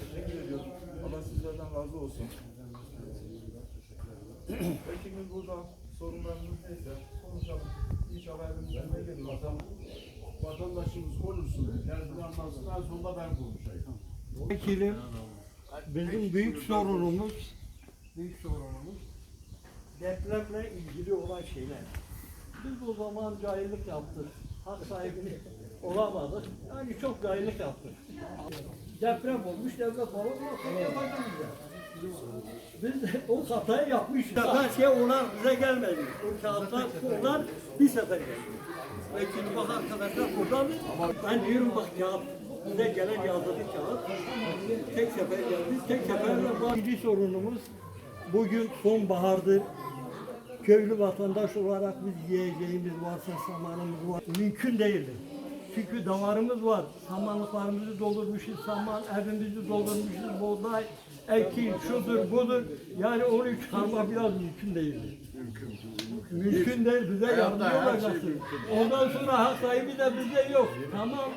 teşekkür ediyorum. Allah sizlerden razı olsun. Peki biz burada sorunlarımız neyse konuşalım. İnşallah elimizden ne gelir. Vatandaşımız konuşsun. Derdini anlatsın. En sonunda ben konuşayım. Vekilim, bizim büyük sorunumuz, büyük sorunumuz depremle ilgili olan şeyler. Biz o zaman cahillik yaptık. Hak sahibini olamadık. Yani çok cahillik yaptık. Deprem olmuş, devlet yapacağız ya? Biz de o hatayı yapmışız. Zaten şey onlar bize gelmedi. O kağıtlar onlar bir sefer geldi. Vekil bak arkadaşlar buradan ben diyorum bak kağıt bize gelen yazılı kağıt tek sefer geldi. Tek seferle var. İkinci sorunumuz bugün sonbahardır. Köylü vatandaş olarak biz yiyeceğimiz varsa samanımız var. Mümkün değildir. Çünkü davarımız var. Samanlıklarımızı doldurmuşuz. Saman evimizi doldurmuşuz. Buğday, ekin, şudur budur. Yani onu çıkarmak biraz mümkün değildir. Mümkün değil. Bize yardımcı şey olacaksın. Ondan sonra hak sahibi de bizde yok. Tamam.